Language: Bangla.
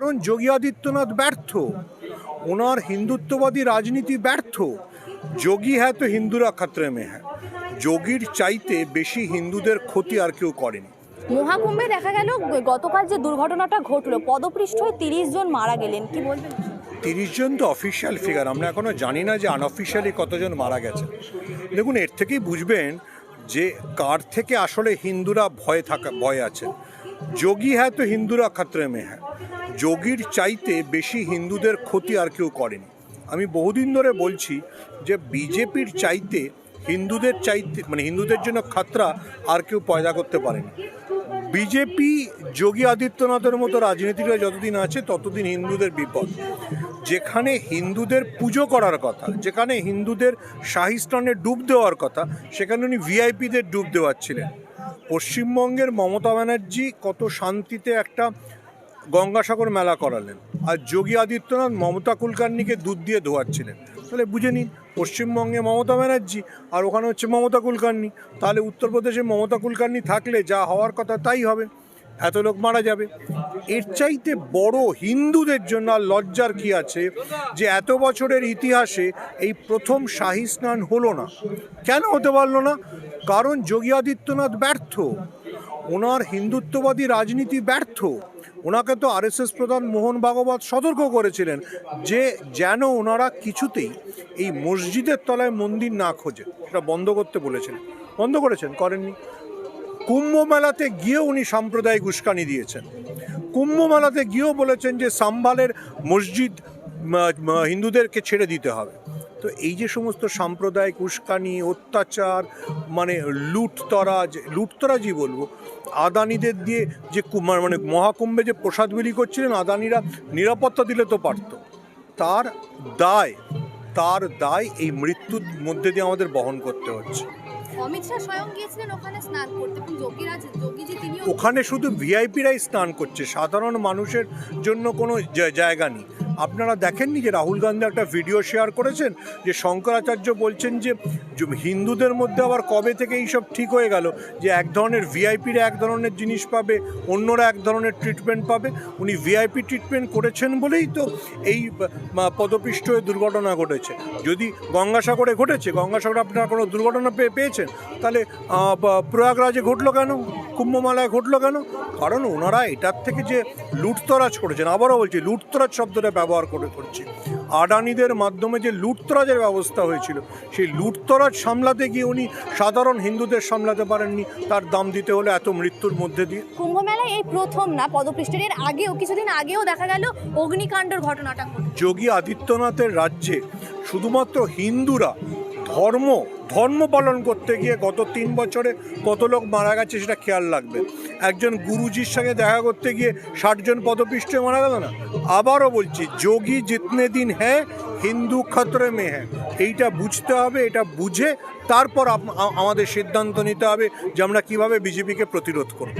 কারণ যোগী আদিত্যনাথ ব্যর্থ। ওনার হিন্দুত্ববাদী রাজনীতি ব্যর্থ। যোগী হ্যাঁ তো হিন্দুরা খাতরে মে হ্যাঁ। যোগীর চাইতে বেশি হিন্দুদের ক্ষতি আর কেউ করেনি। মহাকুম্ভে দেখা গেল গতকাল যে দুর্ঘটনাটা ঘটলো পদপৃষ্ঠ হয়ে তিরিশ জন মারা গেলেন। কি বলবেন? তিরিশ জন তো অফিসিয়াল ফিগার আমরা এখনও জানি না যে আনঅফিসিয়ালি কতজন মারা গেছে। দেখুন এর থেকেই বুঝবেন যে কার থেকে আসলে হিন্দুরা ভয়ে থাকা ভয় আছে যোগী হ্যাঁ তো হিন্দুরা খাতরে মে হ্যাঁ। যোগীর চাইতে বেশি হিন্দুদের ক্ষতি আর কেউ করেনি। আমি বহুদিন ধরে বলছি যে বিজেপির চাইতে, হিন্দুদের চাইতে মানে হিন্দুদের জন্য খাতরা আর কেউ পয়দা করতে পারেনি। বিজেপি, যোগী আদিত্যনাথের মতো রাজনীতিটা যতদিন আছে, ততদিন হিন্দুদের বিপদ। যেখানে হিন্দুদের পুজো করার কথা, যেখানে হিন্দুদের শাহিস্তানে ডুব দেওয়ার কথা, সেখানে উনি ভিআইপিদের ডুব দেওয়াচ্ছিলেন। পশ্চিমবঙ্গের মমতা ব্যানার্জি কত শান্তিতে একটা গঙ্গাসাগর মেলা করালেন। আর যোগী আদিত্যনাথ মমতা কুলকার্নিকে দুধ দিয়ে ধোয়াচ্ছিলেন। তাহলে বুঝে নিন, পশ্চিমবঙ্গে মমতা ব্যানার্জি আর ওখানে হচ্ছে মমতা কুলকার্নি। তাহলে উত্তরপ্রদেশে মমতা কুলকার্নি থাকলে যা হওয়ার কথা তাই হবে। এত লোক মারা যাবে। এর চাইতে বড় হিন্দুদের জন্য আর লজ্জার কি আছে? যে এত বছরের ইতিহাসে এই প্রথম শাহী স্নান হলো না। কেন হতে পারল না? কারণ যোগী আদিত্যনাথ ব্যর্থ। ওনার হিন্দুত্ববাদী রাজনীতি ব্যর্থ। ওনাকে তো আরএসএস প্রধান মোহন ভাগবত সতর্ক করেছিলেন যে যেন ওনারা কিছুতেই এই মসজিদের তলায় মন্দির না খোঁজে সেটা বন্ধ করতে বলেছিলেন বন্ধ করেছেন, করেননি। কুম্ভ মেলাতে গিয়েও উনি সাম্প্রদায়িক উস্কানি দিয়েছেন। কুম্ভ মেলাতে গিয়েও বলেছেন যে সাম্বালের মসজিদ হিন্দুদেরকে ছেড়ে দিতে হবে। তো এই যে সমস্ত সাম্প্রদায়িক উস্কানি অত্যাচার মানে লুটতরাজ লুটতরাজই বলব আদানিদের দিয়ে যে মানে মহাকুম্ভে যে প্রসাদ বিলি করছিলেন আদানিরা নিরাপত্তা দিলে তো পারতো। তার দায় তার দায় এই মৃত্যুর মধ্যে দিয়ে আমাদের বহন করতে হচ্ছে। অমিত শাহ স্বয়ং গিয়েছিলেন ওখানে স্নান করতে এবং যোগীরাজ যোগীজি তিনিও ওখানে শুধু ভিআইপিরাই স্নান করছে সাধারণ মানুষের জন্য কোনো জায়গা নেই। আপনারা দেখেননি যে রাহুল গান্ধী একটা ভিডিও শেয়ার করেছেন যে শঙ্করাচার্য বলছেন যে হিন্দুদের মধ্যে আবার কবে থেকে এইসব ঠিক হয়ে গেল? যে এক ধরনের ভিআইপিরা এক ধরনের জিনিস পাবে, অন্যরা এক ধরনের ট্রিটমেন্ট পাবে। উনি ভিআইপি ট্রিটমেন্ট করেছেন বলেই তো এই পদপিষ্ট হয়ে দুর্ঘটনা ঘটেছে। যদি গঙ্গাসাগরে ঘটেছে, গঙ্গাসাগরে আপনারা কোনো দুর্ঘটনা পেয়ে পেয়েছেন? তাহলে প্রয়াগরাজে ঘটলো কেন? কুম্ভমেলায় ঘটলো কেন? কারণ ওনারা এটার থেকে যে লুটতরাজ করেছেন আবারও বলছি লুটতরাজ শব্দটা ব্যবহার করে করছি আডানিদের মাধ্যমে যে লুটতরাজের ব্যবস্থা হয়েছিল সেই লুটতরাজ সামলাতে গিয়ে উনি সাধারণ হিন্দুদের সামলাতে পারেননি তার দাম দিতে হলো এত মৃত্যুর মধ্যে দিয়ে। কুম্ভ মেলায় এই প্রথম না পদপৃষ্ঠের এর আগেও কিছুদিন আগেও দেখা গেল অগ্নিকাণ্ডের ঘটনাটা যোগী আদিত্যনাথের রাজ্যে শুধুমাত্র হিন্দুরা ধর্ম ধর্ম পালন করতে গিয়ে গত তিন বছরে কত লোক মারা গেছে সেটা খেয়াল রাখবে। একজন গুরুজির সঙ্গে দেখা করতে গিয়ে ষাটজন পদপিষ্ট মারা গেল না? আবারও বলছি, যোগী জিতনে দিন হ্যাঁ হিন্দু খতরে মেয়ে হ্যাঁ। এইটা বুঝতে হবে, এটা বুঝে তারপর আমাদের সিদ্ধান্ত নিতে হবে যে আমরা কীভাবে বিজেপিকে প্রতিরোধ করব।